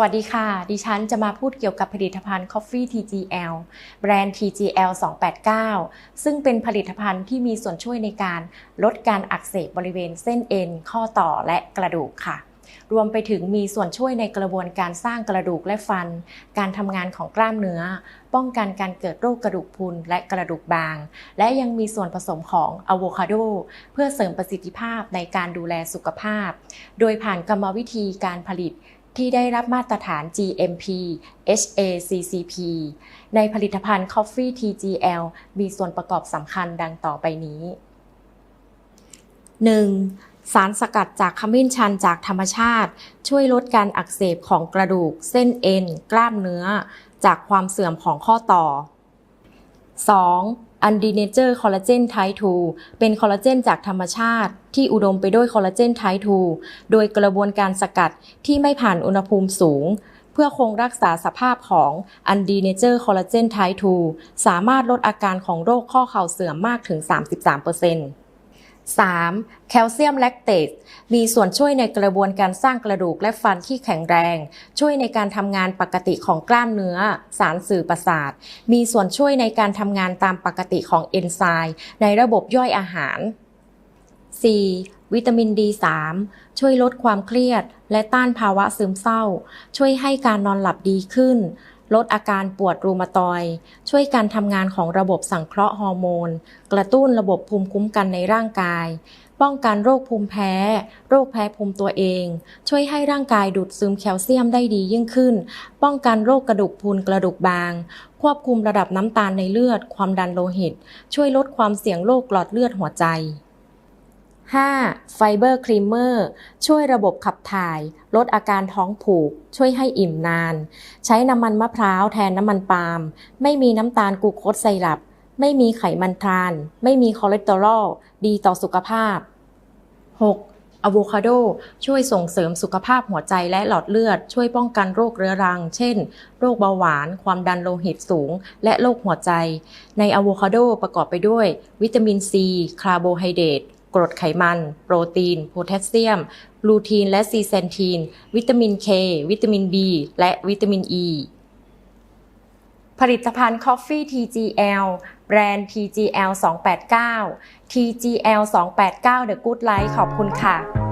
วัสดีค่ะ ดิฉันจะมาพูดเกี่ยวกับผลิตภัณฑ์ Coffee TGL แบรนด์ TGL 289 ซึ่งเป็นผลิตภัณฑ์ที่มีส่วนช่วยในการลดการอักเสบบริเวณเส้นเอ็น ข้อต่อและกระดูกค่ะ รวมไปถึงมีส่วนช่วยในกระบวนการสร้างกระดูกและฟัน การทำงานของกล้ามเนื้อ ป้องกันการเกิดโรคกระดูกพรุนและกระดูกบาง และยังมีส่วนผสมของอะโวคาโดเพื่อเสริมประสิทธิภาพในการดูแลสุขภาพ โดยผ่านกรรมวิธีการผลิต ที่ได้รับมาตรฐาน GMP HACCP ในผลิตภัณฑ์ Coffee TGL มีส่วนประกอบสำคัญดังต่อไปนี้ 1. สารสกัดจากขมิ้นชันจากธรรมชาติ ช่วยลดการอักเสบของกระดูก เส้นเอ็น กล้ามเนื้อ จากความเสื่อมของข้อต่อ 2. อันดีเนเจอร์คอลลาเจนไทป์2เป็นคอลลาเจนจากธรรมชาติ ที่อุดมไปด้วยคอลลาเจนไทป์2โดยกระบวนการสกัดที่ไม่ผ่านอุณหภูมิสูง เพื่อคงรักษาสภาพของอันดีเนเจอร์คอลลาเจนไทป์2สามารถลดอาการของโรคข้อเข่าเสื่อมมากถึง 33% 3. แคลเซียมแลคเตสมีส่วนช่วยในกระบวนการสร้างกระดูกและฟันที่แข็งแรง ช่วยในการทำงานปกติของกล้ามเนื้อ สารสื่อประสาท มีส่วนช่วยในการทำงานตามปกติของเอนไซม์ในระบบย่อยอาหาร 4. วิตามิน D3 ช่วยลดความเครียด และต้านภาวะซึมเศร้า ช่วยให้การนอนหลับดีขึ้น ลดอาการปวดรูมาตอย ช่วยการทำงานของระบบสังเคราะห์ฮอร์โมน กระตุ้นระบบภูมิคุ้มกันในร่างกาย ป้องกันโรคภูมิแพ้ โรคแพ้ภูมิตัวเอง ช่วยให้ร่างกายดูดซึมแคลเซียมได้ดียิ่งขึ้น ป้องกันโรคกระดูกพรุนกระดูกบาง ควบคุมระดับน้ำตาลในเลือด ความดันโลหิต ช่วยลดความเสี่ยงโรคหลอดเลือดหัวใจ 5. ไฟเบอร์ครีมเมอร์ช่วยระบบขับถ่าย ลดอาการท้องผูก ช่วยให้อิ่มนาน ใช้น้ำมันมะพร้าวแทนน้ำมันปาล์มไม่มีน้ำตาลกูโคสไซรัป ไม่มีไขมันทราน ไม่มีคอเลสเตอรอล ดีต่อสุขภาพ 6. อะโวคาโด ช่วยส่งเสริมสุขภาพหัวใจและหลอดเลือด ช่วยป้องกันโรคเรื้อรัง เช่น โรคเบาหวาน ความดันโลหิตสูง และโรคหัวใจ ในอะโวคาโดประกอบไปด้วย วิตามินซี คาร์โบไฮเดรต กรดไขมัน โปรตีน โพแทสเซียม ลูทีน และซีเซนทีน วิตามิน K วิตามิน B และวิตามิน E ผลิตภัณฑ์ Coffee TGL แบรนด์ TGL 289 TGL 289 The Good Life ขอบคุณค่ะ